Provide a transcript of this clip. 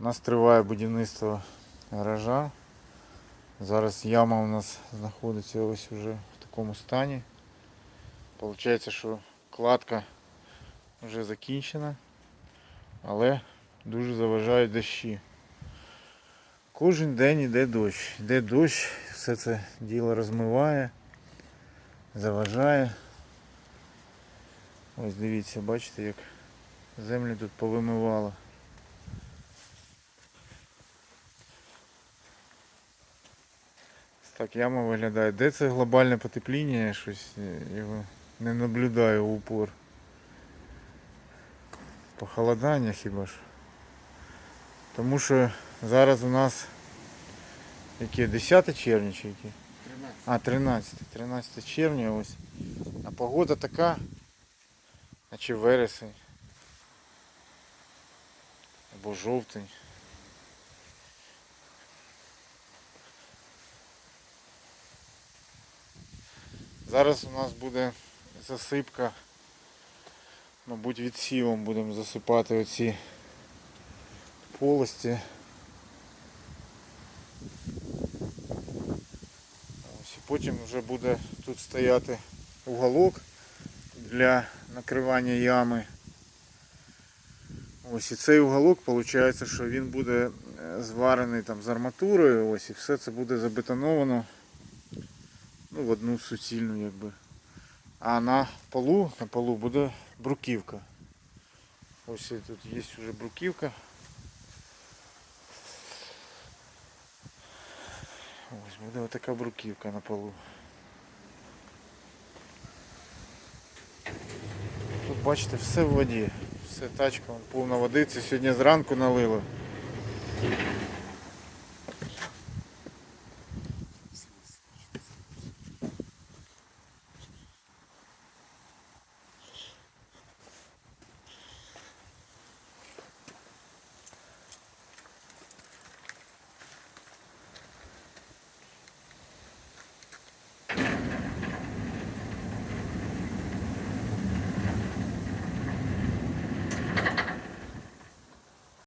У нас триває будівництво гаража. Зараз яма у нас знаходиться ось уже в такому стані. Получається, що кладка вже закінчена, але дуже заважають дощі. Кожен день йде дощ. Йде дощ, все це діло розмиває, заважає. Ось дивіться, бачите, як землю тут повимивало. Так яма виглядає. Де це глобальне потепління? Я щось е, його не наблюдаю в упор. Похолодання хіба ж. Тому що зараз у нас яке 10 червня чи яке? 13. А, 13. 13 червня ось. А погода така, наче вересень. Або жовтень. Зараз у нас буде засипка. Мабуть, відсівом будемо засипати оці полості. Ось, потім вже буде тут стояти уголок для накривання ями. Ось і цей уголок, виходить, що він буде е, зварений там з арматурою, ось і все це буде забетоновано ну, в одну суцільну якби. А на полу, на полу буде бруківка. Ось тут є вже бруківка. Ось буде отака бруківка на полу. Тут бачите все в воді. Все тачка повна води. Це сьогодні зранку налило.